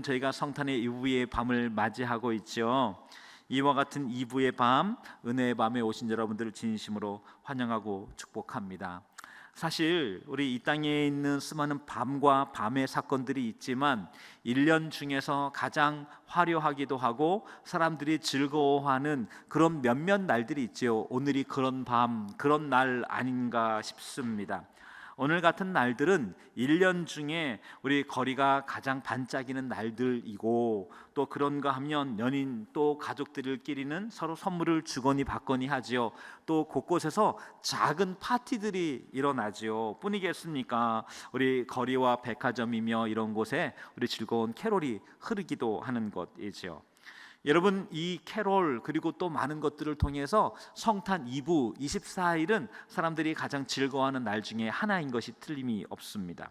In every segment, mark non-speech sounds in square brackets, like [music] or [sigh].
오늘은 저희가 성탄의 이브의 밤을 맞이하고 있죠. 이와 같은 이브의 밤, 은혜의 밤에 오신 여러분들을 진심으로 환영하고 축복합니다. 사실 우리 이 땅에 있는 수많은 밤과 밤의 사건들이 있지만 1년 중에서 가장 화려하기도 하고 사람들이 즐거워하는 그런 몇몇 날들이 있지요. 오늘이 그런 밤, 그런 날 아닌가 싶습니다. 오늘 같은 날들은 1년 중에 우리 거리가 가장 반짝이는 날들이고 또 그런가 하면 연인 또 가족들끼리는 서로 선물을 주거니 받거니 하지요. 또 곳곳에서 작은 파티들이 일어나지요. 뿐이겠습니까? 우리 거리와 백화점이며 이런 곳에 우리 즐거운 캐롤이 흐르기도 하는 것이지요. 여러분 이 캐롤 그리고 또 많은 것들을 통해서 성탄 2부 24일은 사람들이 가장 즐거워하는 날 중에 하나인 것이 틀림이 없습니다.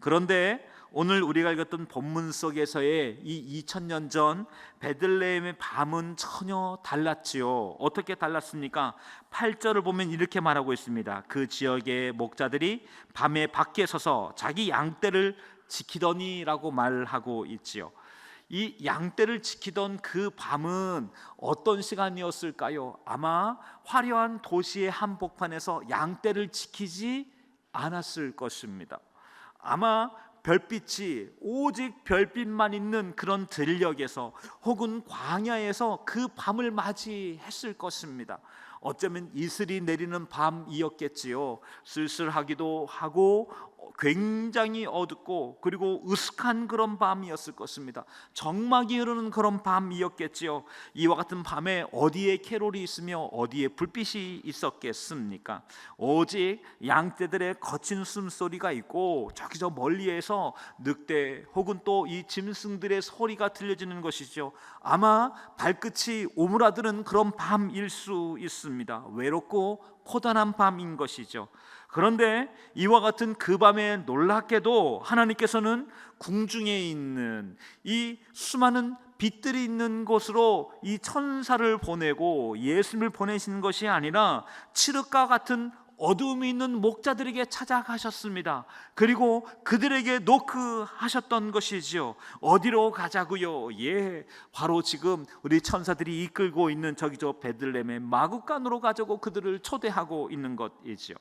그런데 오늘 우리가 읽었던 본문 속에서의 이 2000년 전 베들레헴의 밤은 전혀 달랐지요. 어떻게 달랐습니까? 8절을 보면 이렇게 말하고 있습니다. 그 지역의 목자들이 밤에 밖에 서서 자기 양떼를 지키더니라고 말하고 있지요. 이 양떼를 지키던 그 밤은 어떤 시간이었을까요? 아마 화려한 도시의 한복판에서 양떼를 지키지 않았을 것입니다. 아마 별빛이 오직 별빛만 있는 그런 들녘에서 혹은 광야에서 그 밤을 맞이했을 것입니다. 어쩌면 이슬이 내리는 밤이었겠지요. 쓸쓸하기도 하고 굉장히 어둡고 그리고 으슥한 그런 밤이었을 것입니다. 정막이 흐르는 그런 밤이었겠지요. 이와 같은 밤에 어디에 캐롤이 있으며 어디에 불빛이 있었겠습니까? 오직 양떼들의 거친 숨소리가 있고 저기 저 멀리에서 늑대 혹은 또 이 짐승들의 소리가 들려지는 것이죠. 아마 발끝이 오므라드는 그런 밤일 수 있습니다. 외롭고 고단한 밤인 것이죠. 그런데 이와 같은 그 밤에 놀랍게도 하나님께서는 궁중에 있는 이 수많은 빛들이 있는 곳으로 이 천사를 보내고 예수님을 보내신 것이 아니라 칠흑과 같은 어둠이 있는 목자들에게 찾아가셨습니다. 그리고 그들에게 노크하셨던 것이지요. 어디로 가자고요? 예, 바로 지금 우리 천사들이 이끌고 있는 저기 저 베들레헴의 마구간으로 가자고 그들을 초대하고 있는 것이지요.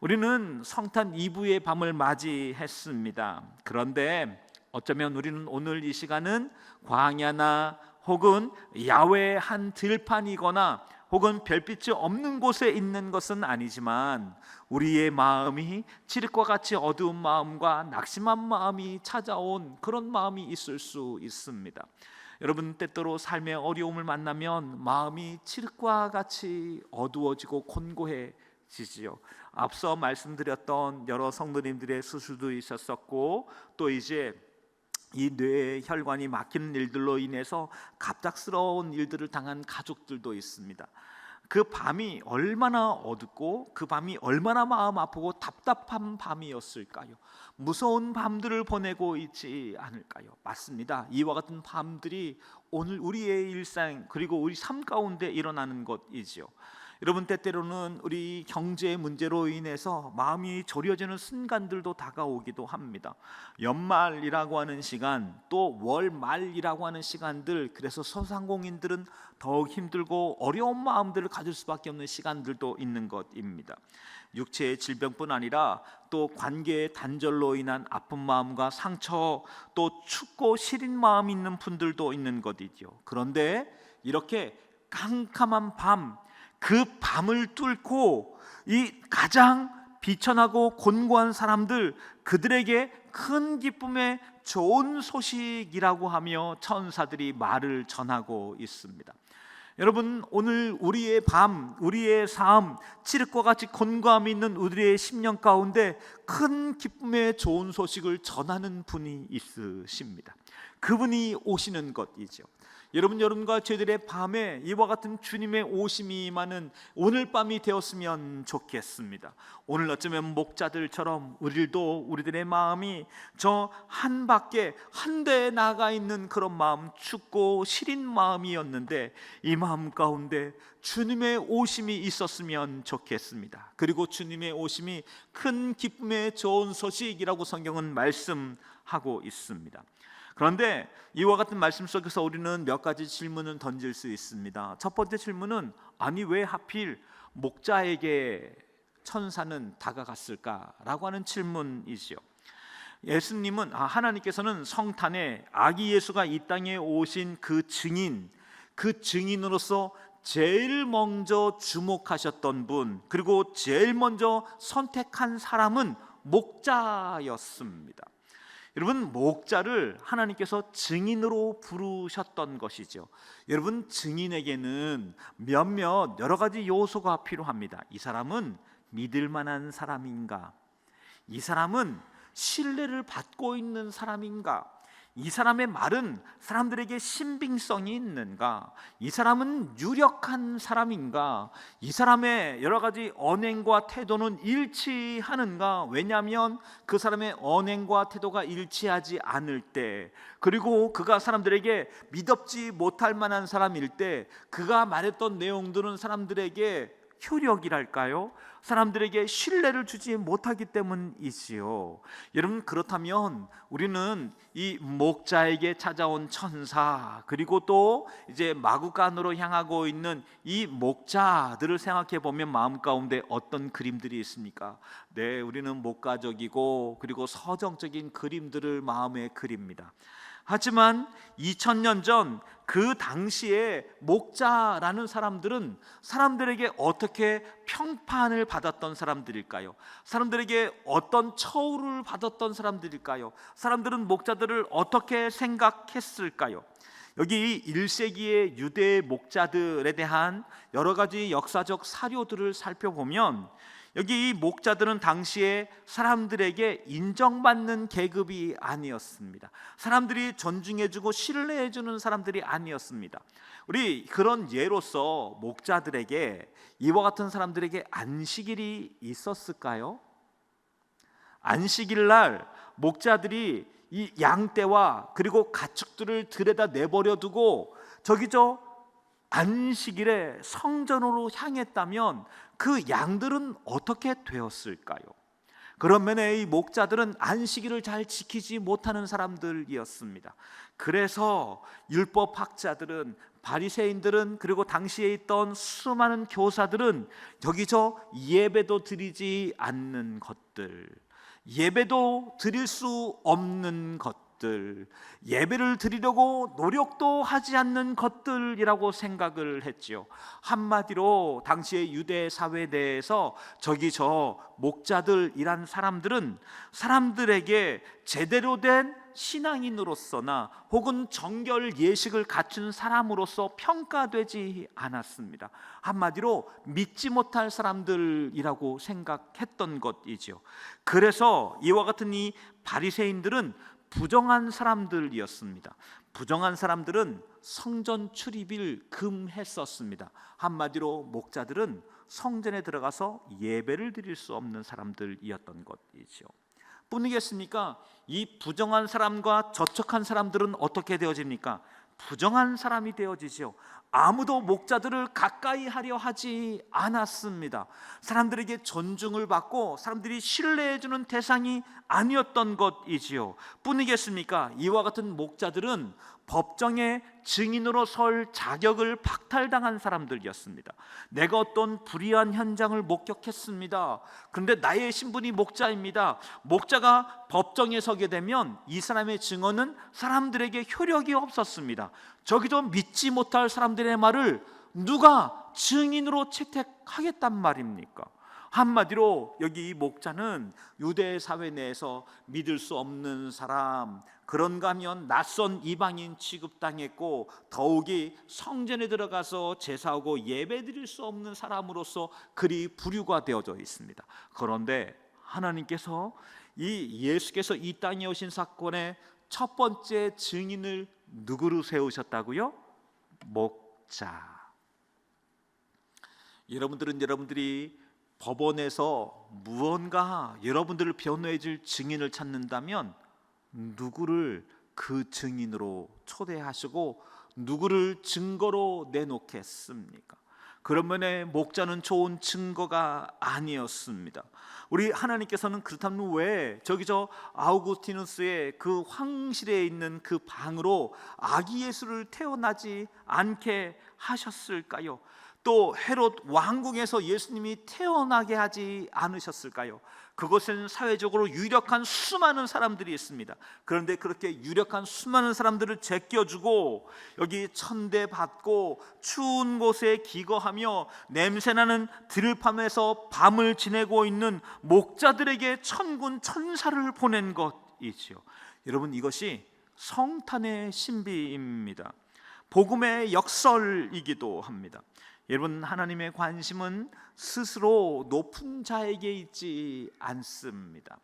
우리는 성탄 2부의 밤을 맞이했습니다. 그런데 어쩌면 우리는 오늘 이 시간은 광야나 혹은 야외 한 들판이거나 혹은 별빛이 없는 곳에 있는 것은 아니지만 우리의 마음이 칠흑과 같이 어두운 마음과 낙심한 마음이 찾아온 그런 마음이 있을 수 있습니다. 여러분 때때로 삶의 어려움을 만나면 마음이 칠흑과 같이 어두워지고 곤고해 지지요. 앞서 말씀드렸던 여러 성도님들의 수술도 있었었고 또 이제 이뇌 혈관이 막히는 일들로 인해서 갑작스러운 일들을 당한 가족들도 있습니다. 그 밤이 얼마나 어둡고 그 밤이 얼마나 마음 아프고 답답한 밤이었을까요? 무서운 밤들을 보내고 있지 않을까요? 맞습니다. 이와 같은 밤들이 오늘 우리의 일상 그리고 우리 삶 가운데 일어나는 것이지요. 여러분 때때로는 우리 경제 문제로 인해서 마음이 졸여지는 순간들도 다가오기도 합니다. 연말이라고 하는 시간, 또 월말이라고 하는 시간들, 그래서 소상공인들은 더욱 힘들고 어려운 마음들을 가질 수밖에 없는 시간들도 있는 것입니다. 육체의 질병뿐 아니라 또 관계의 단절로 인한 아픈 마음과 상처, 또 춥고 시린 마음 있는 분들도 있는 것이죠. 그런데 이렇게 캄캄한 밤, 그 밤을 뚫고 이 가장 비천하고 곤고한 사람들 그들에게 큰 기쁨의 좋은 소식이라고 하며 천사들이 말을 전하고 있습니다. 여러분 오늘 우리의 밤, 우리의 삶, 칠흑과 같이 곤고함이 있는 우리의 심령 가운데 큰 기쁨의 좋은 소식을 전하는 분이 있으십니다. 그분이 오시는 것이죠. 여러분 여러분과 저희들의 밤에 이와 같은 주님의 오심이 임하는 오늘 밤이 되었으면 좋겠습니다. 오늘 어쩌면 목자들처럼 우리도 우리들의 마음이 저 한 밖에 한 대에 나가 있는 그런 마음 춥고 시린 마음이었는데 이 마음 가운데 주님의 오심이 있었으면 좋겠습니다. 그리고 주님의 오심이 큰 기쁨의 좋은 소식이라고 성경은 말씀하고 있습니다. 그런데 이와 같은 말씀 속에서 우리는 몇 가지 질문을 던질 수 있습니다. 첫 번째 질문은 아니 왜 하필 목자에게 천사는 다가갔을까라고 하는 질문이지요. 예수님은 아, 하나님께서는 성탄에 아기 예수가 이 땅에 오신 그 증인, 그 증인으로서 제일 먼저 주목하셨던 분, 그리고 제일 먼저 선택한 사람은 목자였습니다. 여러분 목자를 하나님께서 증인으로 부르셨던 것이죠. 여러분 증인에게는 몇몇 여러 가지 요소가 필요합니다. 이 사람은 믿을 만한 사람인가? 이 사람은 신뢰를 받고 있는 사람인가? 이 사람의 말은 사람들에게 신빙성이 있는가? 이 사람은 유력한 사람인가? 이 사람의 여러 가지 언행과 태도는 일치하는가? 왜냐하면 그 사람의 언행과 태도가 일치하지 않을 때, 그리고 그가 사람들에게 믿업지 못할 만한 사람일 때, 그가 말했던 내용들은 사람들에게 효력이랄까요? 사람들에게 신뢰를 주지 못하기 때문이지요. 여러분 그렇다면 우리는 이 목자에게 찾아온 천사 그리고 또 이제 마구간으로 향하고 있는 이 목자들을 생각해 보면 마음 가운데 어떤 그림들이 있습니까? 네, 우리는 목가적이고 그리고 서정적인 그림들을 마음에 그립니다. 하지만 2000년 전 그 당시에 목자라는 사람들은 사람들에게 어떻게 평판을 받았던 사람들일까요? 사람들에게 어떤 처우를 받았던 사람들일까요? 사람들은 목자들을 어떻게 생각했을까요? 여기 1세기의 유대 목자들에 대한 여러 가지 역사적 사료들을 살펴보면 여기 이 목자들은 당시에 사람들에게 인정받는 계급이 아니었습니다. 사람들이 존중해주고 신뢰해주는 사람들이 아니었습니다. 우리 그런 예로서 목자들에게 이와 같은 사람들에게 안식일이 있었을까요? 안식일 날 목자들이 이 양떼와 그리고 가축들을 들여다 내버려 두고 저기 저 안식일에 성전으로 향했다면 그 양들은 어떻게 되었을까요? 그런 면에 이 목자들은 안식일을 잘 지키지 못하는 사람들이었습니다. 그래서 율법 학자들은 바리새인들은 그리고 당시에 있던 수많은 교사들은 여기저 예배도 드리지 않는 것들, 예배도 드릴 수 없는 것 들, 예배를 드리려고 노력도 하지 않는 것들이라고 생각을 했지요. 한마디로 당시의 유대 사회 내에서 저기 저 목자들이란 사람들은 사람들에게 제대로 된 신앙인으로서나 혹은 정결 예식을 갖춘 사람으로서 평가되지 않았습니다. 한마디로 믿지 못할 사람들이라고 생각했던 것이지요. 그래서 이와 같은 이 바리새인들은 부정한 사람들이었습니다. 부정한 사람들은 성전 출입을 금했었습니다. 한마디로 목자들은 성전에 들어가서 예배를 드릴 수 없는 사람들이었던 것이죠. 뿐이겠습니까? 이 부정한 사람과 저촉한 사람들은 어떻게 되어집니까? 부정한 사람이 되어지죠. 아무도 목자들을 가까이 하려 하지 않았습니다. 사람들에게 존중을 받고 사람들이 신뢰해 주는 대상이 아니었던 것이지요. 뿐이겠습니까? 이와 같은 목자들은 법정에 증인으로 설 자격을 박탈당한 사람들이었습니다. 내가 어떤 불의한 현장을 목격했습니다. 그런데 나의 신분이 목자입니다. 목자가 법정에 서게 되면 이 사람의 증언은 사람들에게 효력이 없었습니다. 저기도 믿지 못할 사람들의 말을 누가 증인으로 채택하겠단 말입니까? 한마디로 여기 이 목자는 유대 사회 내에서 믿을 수 없는 사람, 그런가 하면 낯선 이방인 취급당했고 더욱이 성전에 들어가서 제사하고 예배드릴 수 없는 사람으로서 그리 부류가 되어져 있습니다. 그런데 하나님께서 이 예수께서 이 땅에 오신 사건의 첫 번째 증인을 누구로 세우셨다고요? 목자. 여러분들은 여러분들이 법원에서 무언가 여러분들을 변호해 줄 증인을 찾는다면 누구를 그 증인으로 초대하시고 누구를 증거로 내놓겠습니까? 그러면에 목자는 좋은 증거가 아니었습니다. 우리 하나님께서는 그렇다면 왜 저기 저 아우구스티누스의 그 황실에 있는 그 방으로 아기 예수를 태어나지 않게 하셨을까요? 또 헤롯 왕궁에서 예수님이 태어나게 하지 않으셨을까요? 그곳은 사회적으로 유력한 수많은 사람들이 있습니다. 그런데 그렇게 유력한 수많은 사람들을 제껴주고 여기 천대 받고 추운 곳에 기거하며 냄새나는 들판에서 밤을 지내고 있는 목자들에게 천군 천사를 보낸 것이지요. 여러분 이것이 성탄의 신비입니다. 복음의 역설이기도 합니다. 여러분 하나님의 관심은 스스로 높은 자에게 있지 않습니다.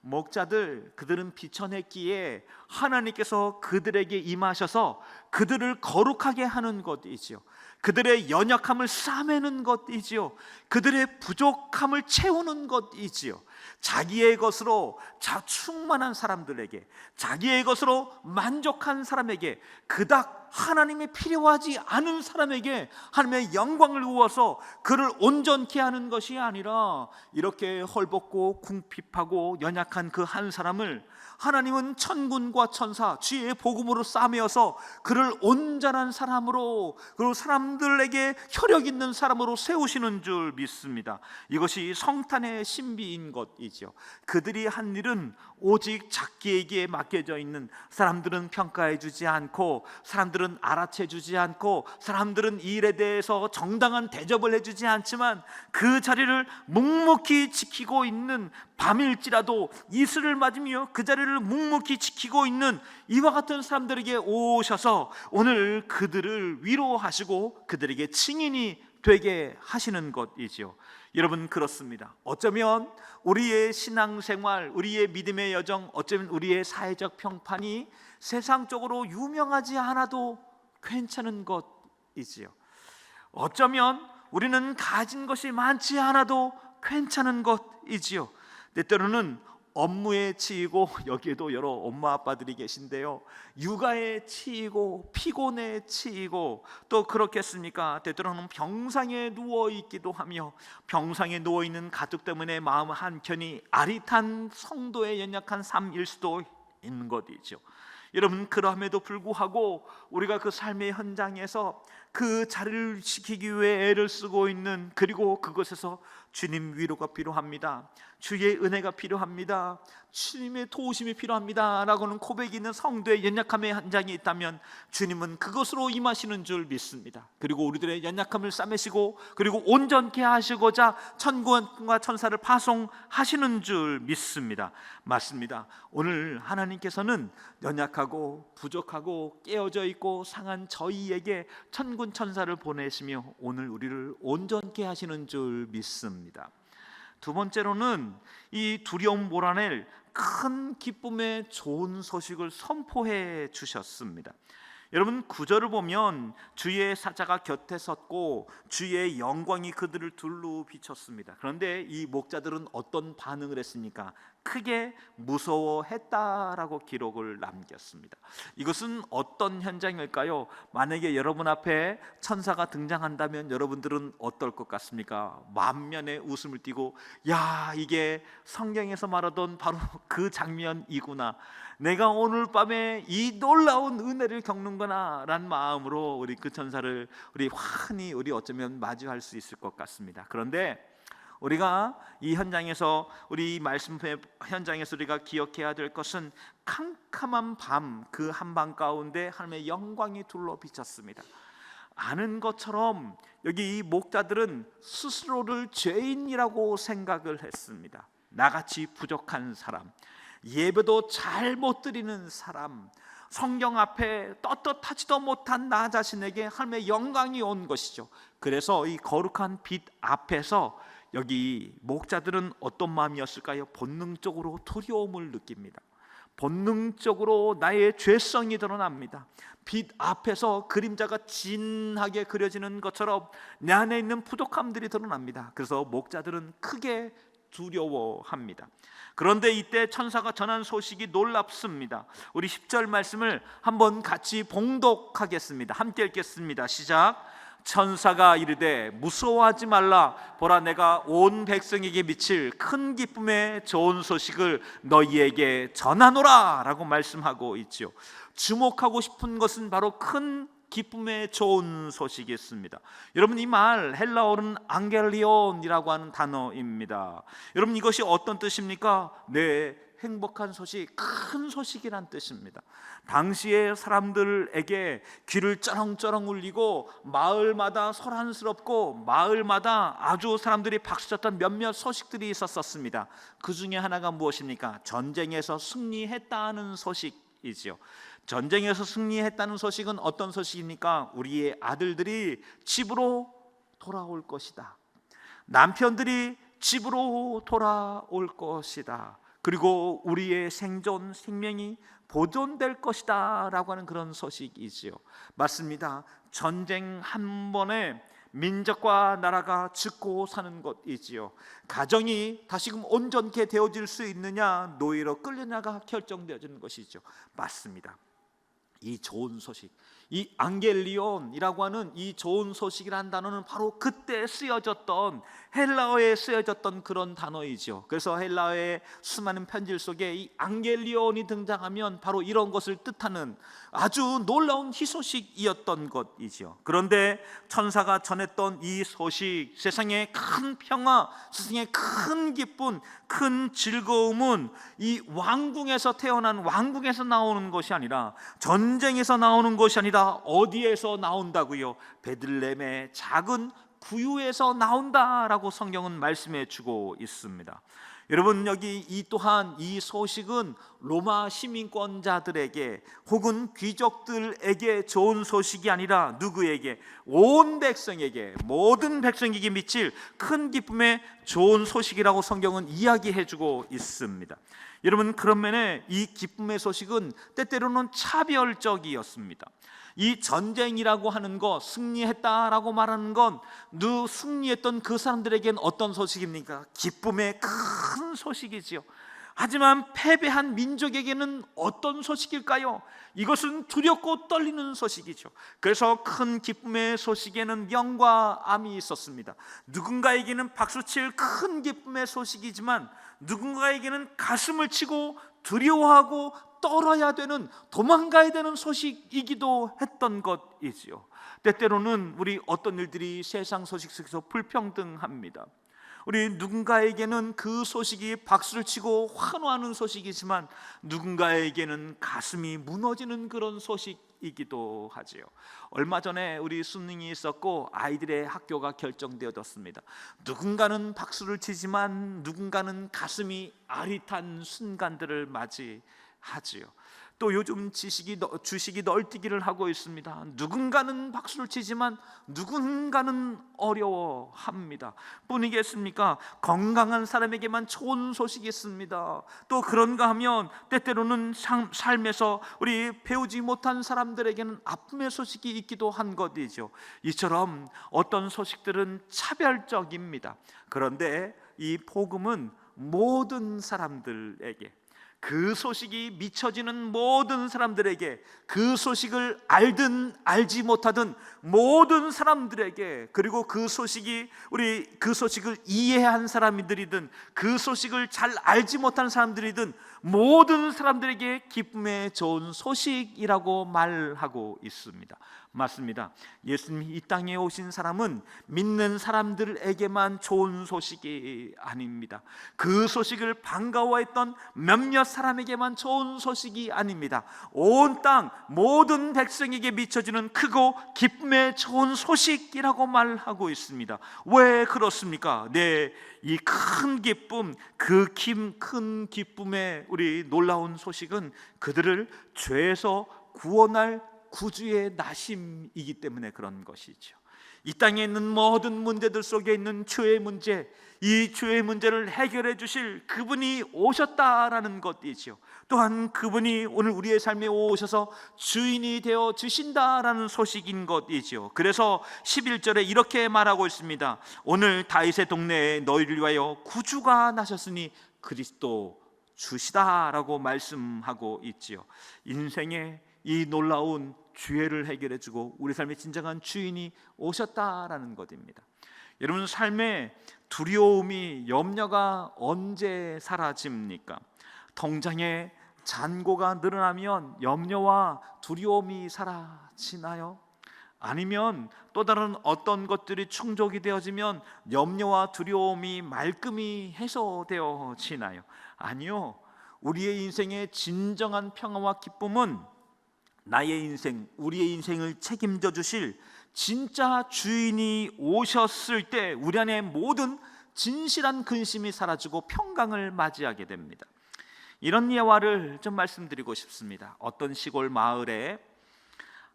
목자들 그들은 비천했기에 하나님께서 그들에게 임하셔서 그들을 거룩하게 하는 것이지요. 그들의 연약함을 싸매는 것이지요. 그들의 부족함을 채우는 것이지요. 자기의 것으로 자 충만한 사람들에게 자기의 것으로 만족한 사람에게 그닥 하나님이 필요하지 않은 사람에게 하나님의 영광을 구워서 그를 온전케 하는 것이 아니라 이렇게 헐벗고 궁핍하고 연약한 그 한 사람을 하나님은 천군과 천사 주의 복음으로 싸매어서 그를 온전한 사람으로 그리고 사람들에게 혈력 있는 사람으로 세우시는 줄 믿습니다. 이것이 성탄의 신비인 것이죠. 그들이 한 일은 오직 자기에게 맡겨져 있는 사람들은 평가해 주지 않고 사람들은 알아채 주지 않고 사람들은 이 일에 대해서 정당한 대접을 해 주지 않지만 그 자리를 묵묵히 지키고 있는 밤일지라도 이슬을 맞으며 그 자리를 묵묵히 지키고 있는 이와 같은 사람들에게 오셔서 오늘 그들을 위로하시고 그들에게 증인이 되게 하시는 것이지요. 여러분 그렇습니다. 어쩌면 우리의 신앙생활, 우리의 믿음의 여정, 어쩌면 우리의 사회적 평판이 세상적으로 유명하지 않아도 괜찮은 것이지요. 어쩌면 우리는 가진 것이 많지 않아도 괜찮은 것이지요. 때때로는 업무에 치이고 [laughs] 여기에도 여러 엄마 아빠들이 계신데요. 육아에 치이고 피곤에 치이고 또 그렇겠습니까? 때때로는 병상에 누워 있기도 하며 병상에 누워 있는 가족 때문에 마음 한켠이 아릿한 성도의 연약한 삶일 수도 있는 것이죠. 여러분 그럼에도 불구하고 우리가 그 삶의 현장에서 그 자리를 지키기 위해 애를 쓰고 있는 그리고 그것에서 주님 위로가 필요합니다. 주의 은혜가 필요합니다. 주님의 도우심이 필요합니다. 라고는 고백이 있는 성도의 연약함의 현장이 있다면 주님은 그것으로 임하시는 줄 믿습니다. 그리고 우리들의 연약함을 싸매시고 그리고 온전케 하시고자 천군과 천사를 파송하시는 줄 믿습니다. 맞습니다. 오늘 하나님께서는 연약하고 부족하고 깨어져 있고 상한 저희에게 천군 천사를 보내시며 오늘 우리를 온전케 하시는 줄 믿습니다. 두 번째로는 이 두려움 몰아낼 큰 기쁨의 좋은 소식을 선포해 주셨습니다. 여러분 구절을 보면 주의 사자가 곁에 섰고 주의 영광이 그들을 둘로 비쳤습니다. 그런데 이 목자들은 어떤 반응을 했습니까? 크게 무서워했다라고 기록을 남겼습니다. 이것은 어떤 현장일까요? 만약에 여러분 앞에 천사가 등장한다면 여러분들은 어떨 것 같습니까? 만면에 웃음을 띠고 야 이게 성경에서 말하던 바로 [laughs] 그 장면이구나. 내가 오늘 밤에 이 놀라운 은혜를 겪는구나라는 마음으로 우리 그 천사를 우리 환히 우리 어쩌면 마주할 수 있을 것 같습니다. 그런데 우리가 이 현장에서 우리 말씀 현장에서 우리가 기억해야 될 것은 캄캄한 밤 그 한밤 가운데 하나님의 영광이 둘러 비쳤습니다. 아는 것처럼 여기 이 목자들은 스스로를 죄인이라고 생각을 했습니다. 나같이 부족한 사람, 예배도 잘 못 드리는 사람, 성경 앞에 떳떳하지도 못한 나 자신에게 하나님의 영광이 온 것이죠. 그래서 이 거룩한 빛 앞에서 여기 목자들은 어떤 마음이었을까요? 본능적으로 두려움을 느낍니다. 본능적으로 나의 죄성이 드러납니다. 빛 앞에서 그림자가 진하게 그려지는 것처럼 내 안에 있는 부족함들이 드러납니다. 그래서 목자들은 크게 두려워합니다. 그런데 이때 천사가 전한 소식이 놀랍습니다. 우리 10절 말씀을 한번 같이 봉독하겠습니다. 함께 읽겠습니다. 시작. 천사가 이르되 무서워하지 말라 보라 내가 온 백성에게 미칠 큰 기쁨의 좋은 소식을 너희에게 전하노라라고 말씀하고 있지요. 주목하고 싶은 것은 바로 큰 기쁨의 좋은 소식이 있습니다. 여러분 이 말 헬라어는 앙겔리온이라고 하는 단어입니다. 여러분 이것이 어떤 뜻입니까? 네, 행복한 소식, 큰 소식이란 뜻입니다. 당시의 사람들에게 귀를 쩌렁쩌렁 울리고 마을마다 소란스럽고 마을마다 아주 사람들이 박수쳤던 몇몇 소식들이 있었습니다. 그 중에 하나가 무엇입니까? 전쟁에서 승리했다는 소식이지요. 전쟁에서 승리했다는 소식은 어떤 소식입니까? 우리의 아들들이 집으로 돌아올 것이다. 남편들이 집으로 돌아올 것이다. 그리고 우리의 생존 생명이 보존될 것이다라고 하는 그런 소식이지요. 맞습니다. 전쟁 한 번에 민족과 나라가 죽고 사는 것이지요. 가정이 다시금 온전케 되어질 수 있느냐 노예로 끌려나가 결정되어지는 것이죠. 맞습니다. 이 좋은 소식, 이 앙겔리온이라고 하는 이 좋은 소식이라는 단어는 바로 그때 쓰여졌던 헬라어에 쓰여졌던 그런 단어이죠. 그래서 헬라어의 수많은 편지 속에 이 앙겔리온이 등장하면 바로 이런 것을 뜻하는 아주 놀라운 희소식이었던 것이죠. 그런데 천사가 전했던 이 소식, 세상의 큰 평화, 세상의 큰 기쁨, 큰 즐거움은 이 왕궁에서 태어난 왕궁에서 나오는 것이 아니라 전쟁에서 나오는 것이 아니라 어디에서 나온다고요? 베들레헴의 작은 구유에서 나온다라고 성경은 말씀해 주고 있습니다. 여러분 여기 이 또한 이 소식은 로마 시민권자들에게 혹은 귀족들에게 좋은 소식이 아니라 누구에게 온 백성에게 모든 백성에게 미칠 큰 기쁨의 좋은 소식이라고 성경은 이야기해 주고 있습니다. 여러분 그런 면에 이 기쁨의 소식은 때때로는 차별적이었습니다. 이 전쟁이라고 하는 것 승리했다라고 말하는 건 누 승리했던 그 사람들에겐 어떤 소식입니까? 기쁨의 큰 소식이지요. 하지만 패배한 민족에게는 어떤 소식일까요? 이것은 두렵고 떨리는 소식이죠. 그래서 큰 기쁨의 소식에는 명과 암이 있었습니다. 누군가에게는 박수칠 큰 기쁨의 소식이지만 누군가에게는 가슴을 치고 두려워하고 떨어야 되는 도망가야 되는 소식이기도 했던 것이지요. 때때로는 우리 어떤 일들이 세상 소식 속에서 불평등합니다. 우리 누군가에게는 그 소식이 박수를 치고 환호하는 소식이지만 누군가에게는 가슴이 무너지는 그런 소식이기도 하지요. 얼마 전에 우리 수능이 있었고 아이들의 학교가 결정되어졌습니다. 누군가는 박수를 치지만 누군가는 가슴이 아릿한 순간들을 맞이 하지요. 또 요즘 지식이 주식이 널뛰기를 하고 있습니다. 누군가는 박수를 치지만 누군가는 어려워합니다. 뿐이겠습니까? 건강한 사람에게만 좋은 소식이 있습니다. 또 그런가 하면 때때로는 삶에서 우리 배우지 못한 사람들에게는 아픔의 소식이 있기도 한 것이죠. 이처럼 어떤 소식들은 차별적입니다. 그런데 이 복음은 모든 사람들에게 그 소식이 미쳐지는 모든 사람들에게 그 소식을 알든 알지 못하든 모든 사람들에게 그리고 그 소식이 우리 그 소식을 이해한 사람들이든 그 소식을 잘 알지 못하는 사람들이든 모든 사람들에게 기쁨의 좋은 소식이라고 말하고 있습니다. 맞습니다. 예수님이 이 땅에 오신 사람은 믿는 사람들에게만 좋은 소식이 아닙니다. 그 소식을 반가워했던 몇몇 사람에게만 좋은 소식이 아닙니다. 온 땅 모든 백성에게 미쳐지는 크고 기쁨의 좋은 소식이라고 말하고 있습니다. 왜 그렇습니까? 네, 이 큰 기쁨, 그 큰 기쁨의 우리 놀라운 소식은 그들을 죄에서 구원할 구주의 나심이기 때문에 그런 것이죠. 이 땅에 있는 모든 문제들 속에 있는 죄의 문제, 이 죄의 문제를 해결해 주실 그분이 오셨다라는 것이죠. 또한 그분이 오늘 우리의 삶에 오셔서 주인이 되어 주신다라는 소식인 것이죠. 그래서 11절에 이렇게 말하고 있습니다. 오늘 다윗의 동네에 너희를 위하여 구주가 나셨으니 그리스도 주시다라고 말씀하고 있지요. 인생의 이 놀라운 죄를 해결해 주고 우리 삶의 진정한 주인이 오셨다라는 것입니다. 여러분 삶에 두려움이 염려가 언제 사라집니까? 통장에 잔고가 늘어나면 염려와 두려움이 사라지나요? 아니면 또 다른 어떤 것들이 충족이 되어지면 염려와 두려움이 말끔히 해소되어지나요? 아니요. 우리의 인생의 진정한 평화와 기쁨은 나의 인생, 우리의 인생을 책임져 주실 진짜 주인이 오셨을 때 우리 안에 모든 진실한 근심이 사라지고 평강을 맞이하게 됩니다. 이런 예화를 좀 말씀드리고 싶습니다. 어떤 시골 마을에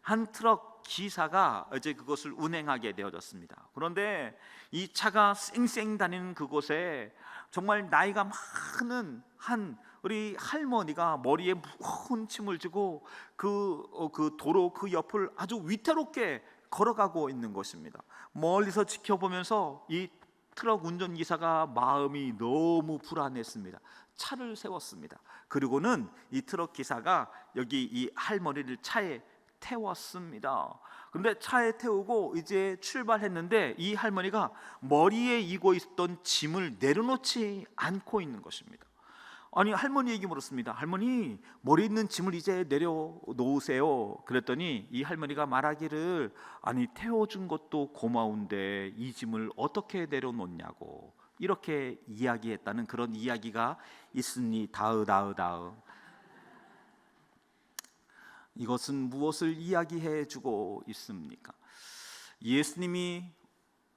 한 트럭 기사가 이제 그것을 운행하게 되어졌습니다. 그런데 이 차가 쌩쌩 다니는 그곳에 정말 나이가 많은 한 우리 할머니가 머리에 무거운 짐을 지고 그, 어, 그 도로 그 옆을 아주 위태롭게 걸어가고 있는 것입니다. 멀리서 지켜보면서 이 트럭 운전기사가 마음이 너무 불안했습니다. 차를 세웠습니다. 그리고는 이 트럭 기사가 여기 이 할머니를 차에 태웠습니다. 근데 차에 태우고 이제 출발했는데 이 할머니가 머리에 이고 있던 짐을 내려놓지 않고 있는 것입니다. 아니 할머니에게 물었습니다. 할머니 머리 있는 짐을 이제 내려놓으세요. 그랬더니 이 할머니가 말하기를 아니 태워준 것도 고마운데 이 짐을 어떻게 내려놓냐고 이렇게 이야기했다는 그런 이야기가 있으니 다으 다으 다으 이것은 무엇을 이야기해 주고 있습니까? 예수님이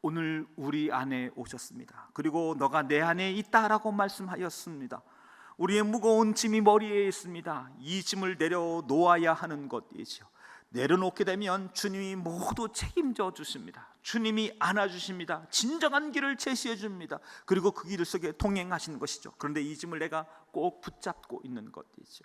오늘 우리 안에 오셨습니다. 그리고 너가 내 안에 있다라고 말씀하였습니다. 우리의 무거운 짐이 머리에 있습니다. 이 짐을 내려 놓아야 하는 것이죠. 내려놓게 되면 주님이 모두 책임져 주십니다. 주님이 안아 주십니다. 진정한 길을 제시해 줍니다. 그리고 그 길 속에 동행하시는 것이죠. 그런데 이 짐을 내가 꼭 붙잡고 있는 것이죠.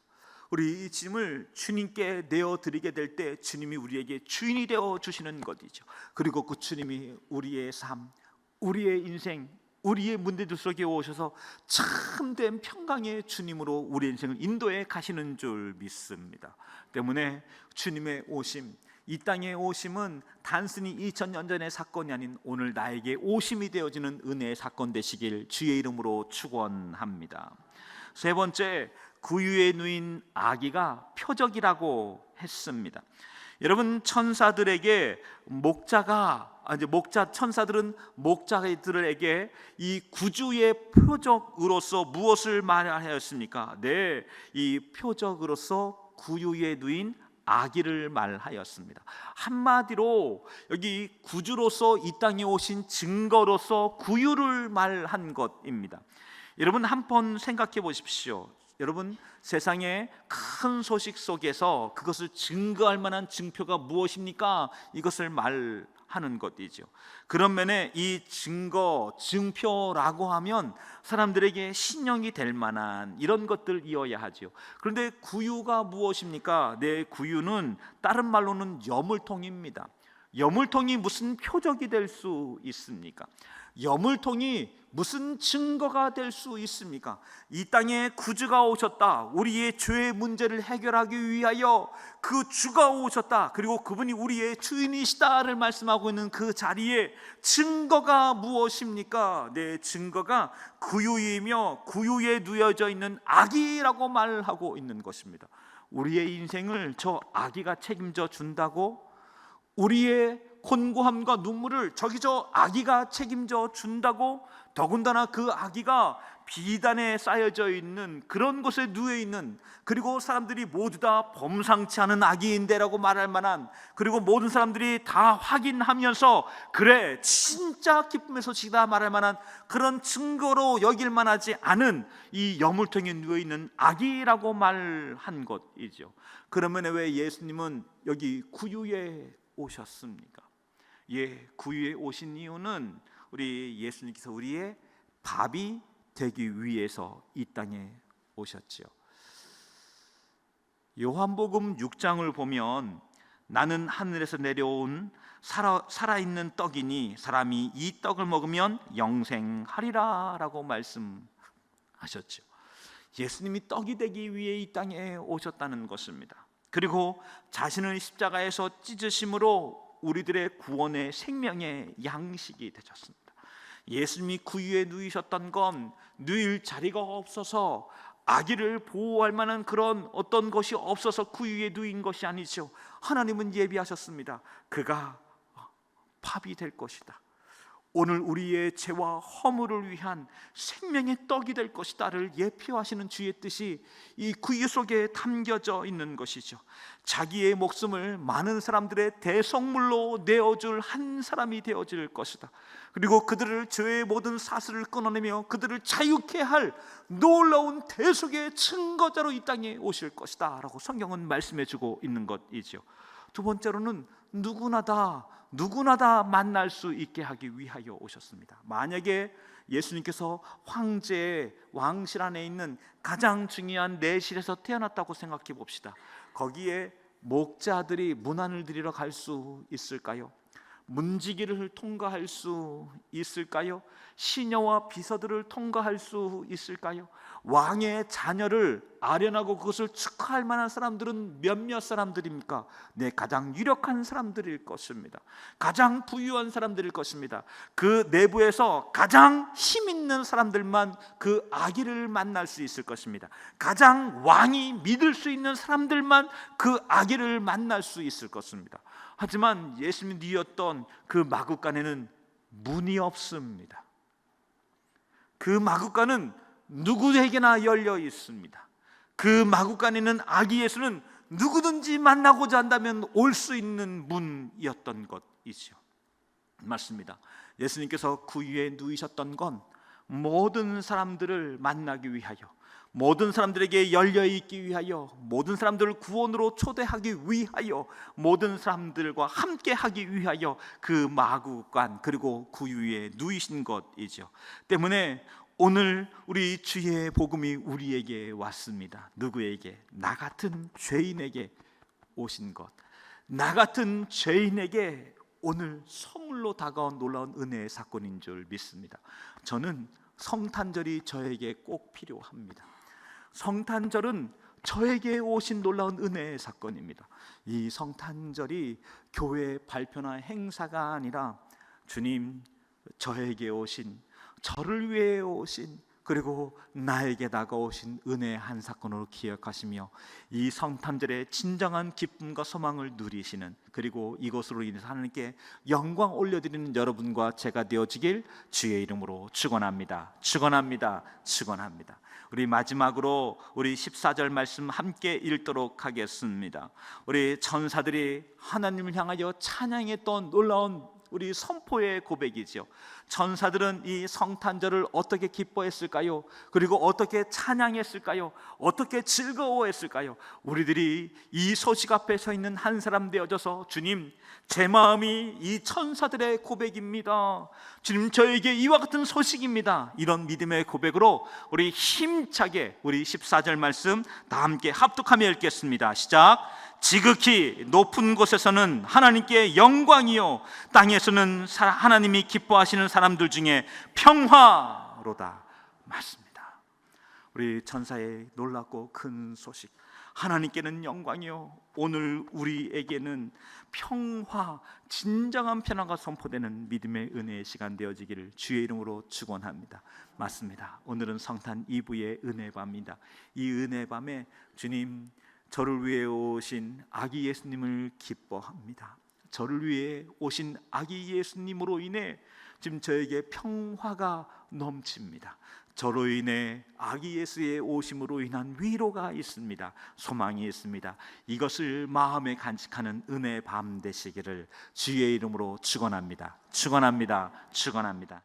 우리 이 짐을 주님께 내어 드리게 될 때 주님이 우리에게 주인이 되어 주시는 것이죠. 그리고 그 주님이 우리의 삶, 우리의 인생, 우리의 문제들 속에 오셔서 참된 평강의 주님으로 우리 인생을 인도해 가시는 줄 믿습니다. 때문에 주님의 오심, 이 땅에 오심은 단순히 2000년 전의 사건이 아닌 오늘 나에게 오심이 되어지는 은혜의 사건 되시길 주의 이름으로 축원합니다. 세 번째, 구유에 누인 아기가 표적이라고 했습니다. 여러분 천사들에게 목자가 아, 이제 목자 천사들은 목자들에게 이 구주의 표적으로서 무엇을 말하였습니까? 네, 이 표적으로서 구유에 누인 아기를 말하였습니다. 한마디로 여기 구주로서 이 땅에 오신 증거로서 구유를 말한 것입니다. 여러분 한 번 생각해 보십시오. 여러분 세상의 큰 소식 속에서 그것을 증거할 만한 증표가 무엇입니까? 이것을 말 하는 것이죠. 그런 면에 이 증거, 증표라고 하면 사람들에게 신용이 될 만한 이런 것들이어야 하죠. 그런데 구유가 무엇입니까? 내 구유는 다른 말로는 여물통입니다. 여물통이 무슨 표적이 될 수 있습니까? 여물통이 무슨 증거가 될 수 있습니까? 이 땅에 구주가 오셨다. 우리의 죄의 문제를 해결하기 위하여 그 주가 오셨다. 그리고 그분이 우리의 주인이시다를 말씀하고 있는 그 자리에 증거가 무엇입니까? 네, 증거가 구유이며 구유에 누여져 있는 아기라고 말하고 있는 것입니다. 우리의 인생을 저 아기가 책임져 준다고 우리의 곤고함과 눈물을 저기 저 아기가 책임져 준다고 더군다나 그 아기가 비단에 쌓여져 있는 그런 곳에 누워 있는 그리고 사람들이 모두 다 범상치 않은 아기인데라고 말할 만한 그리고 모든 사람들이 다 확인하면서 그래 진짜 기쁨의 소식이다 말할 만한 그런 증거로 여길 만하지 않은 이 여물통에 누워 있는 아기라고 말한 것이죠. 그러면 왜 예수님은 여기 구유에 오셨습니까? 예, 구유에 오신 이유는 우리 예수님께서 우리의 밥이 되기 위해서 이 땅에 오셨지요. 요한복음 6장을 보면 나는 하늘에서 내려온 살아, 살아있는 떡이니 사람이 이 떡을 먹으면 영생하리라 라고 말씀하셨죠. 예수님이 떡이 되기 위해 이 땅에 오셨다는 것입니다. 그리고 자신을 십자가에서 찢으심으로 우리들의 구원의 생명의 양식이 되셨습니다. 예수님이 구유에 누이셨던 건 누일 자리가 없어서 아기를 보호할 만한 그런 어떤 것이 없어서 구유에 누인 것이 아니죠. 하나님은 예비하셨습니다. 그가 밥이 될 것이다. 오늘 우리의 죄와 허물을 위한 생명의 떡이 될 것이다를 예표하시는 주의 뜻이 이 구유 속에 담겨져 있는 것이죠. 자기의 목숨을 많은 사람들의 대성물로 내어줄 한 사람이 되어질 것이다. 그리고 그들을 죄의 모든 사슬을 끊어내며 그들을 자유케 할 놀라운 대속의 증거자로 이 땅에 오실 것이다 라고 성경은 말씀해주고 있는 것이죠. 두 번째로는 누구나 다 누구나 다 만날 수 있게 하기 위하여 오셨습니다. 만약에 예수님께서 황제 왕실 안에 있는 가장 중요한 내실에서 태어났다고 생각해 봅시다. 거기에 목자들이 문안을 드리러 갈 수 있을까요? 문지기를 통과할 수 있을까요? 시녀와 비서들을 통과할 수 있을까요? 왕의 자녀를 아련하고 그것을 축하할 만한 사람들은 몇몇 사람들입니까? 네, 가장 유력한 사람들일 것입니다. 가장 부유한 사람들일 것입니다. 그 내부에서 가장 힘 있는 사람들만 그 아기를 만날 수 있을 것입니다. 가장 왕이 믿을 수 있는 사람들만 그 아기를 만날 수 있을 것입니다. 하지만 예수님이 누였던 그 마국간에는 문이 없습니다. 그 마국간은 누구에게나 열려 있습니다. 그 마국간에는 아기 예수는 누구든지 만나고자 한다면 올 수 있는 문이었던 것이죠. 맞습니다. 예수님께서 구유에 누이셨던 건 모든 사람들을 만나기 위하여 모든 사람들에게 열려 있기 위하여 모든 사람들을 구원으로 초대하기 위하여 모든 사람들과 함께 하기 위하여 그 마구간 그리고 구유에 누이신 것이죠. 때문에 오늘 우리 주의 복음이 우리에게 왔습니다. 누구에게? 나 같은 죄인에게 오신 것. 나 같은 죄인에게 오늘 선물로 다가온 놀라운 은혜의 사건인 줄 믿습니다. 저는 성탄절이 저에게 꼭 필요합니다. 성탄절은 저에게 오신 놀라운 은혜의 사건입니다. 이 성탄절이 교회 발표나 행사가 아니라 주님 저에게 오신 저를 위해 오신 그리고 나에게 다가오신 은혜의 한 사건으로 기억하시며 이 성탄절의 진정한 기쁨과 소망을 누리시는 그리고 이것으로 인해서 하나님께 영광 올려드리는 여러분과 제가 되어지길 주의 이름으로 축원합니다. 축원합니다. 축원합니다. 우리 마지막으로 우리 14절 말씀 함께 읽도록 하겠습니다. 우리 천사들이 하나님을 향하여 찬양했던 놀라운 우리 선포의 고백이지요. 천사들은 이 성탄절을 어떻게 기뻐했을까요? 그리고 어떻게 찬양했을까요? 어떻게 즐거워했을까요? 우리들이 이 소식 앞에 서 있는 한 사람 되어져서 주님, 제 마음이 이 천사들의 고백입니다. 주님, 저에게 이와 같은 소식입니다. 이런 믿음의 고백으로 우리 힘차게 우리 14절 말씀 다 함께 합독하며 읽겠습니다. 시작. 지극히 높은 곳에서는 하나님께 영광이요 땅에서는 하나님이 기뻐하시는 사람들 중에 평화로다 맞습니다. 우리 천사의 놀랍고 큰 소식 하나님께는 영광이요 오늘 우리에게는 평화 진정한 평화가 선포되는 믿음의 은혜의 시간 되어지기를 주의 이름으로 축원합니다. 맞습니다. 오늘은 성탄 2부의 은혜 밤입니다. 이 은혜 밤에 주님 저를 위해 오신 아기 예수님을 기뻐합니다. 저를 위해 오신 아기 예수님으로 인해 지금 저에게 평화가 넘칩니다. 저로 인해 아기 예수의 오심으로 인한 위로가 있습니다. 소망이 있습니다. 이것을 마음에 간직하는 은혜 밤 되시기를 주의 이름으로 축원합니다. 축원합니다. 축원합니다.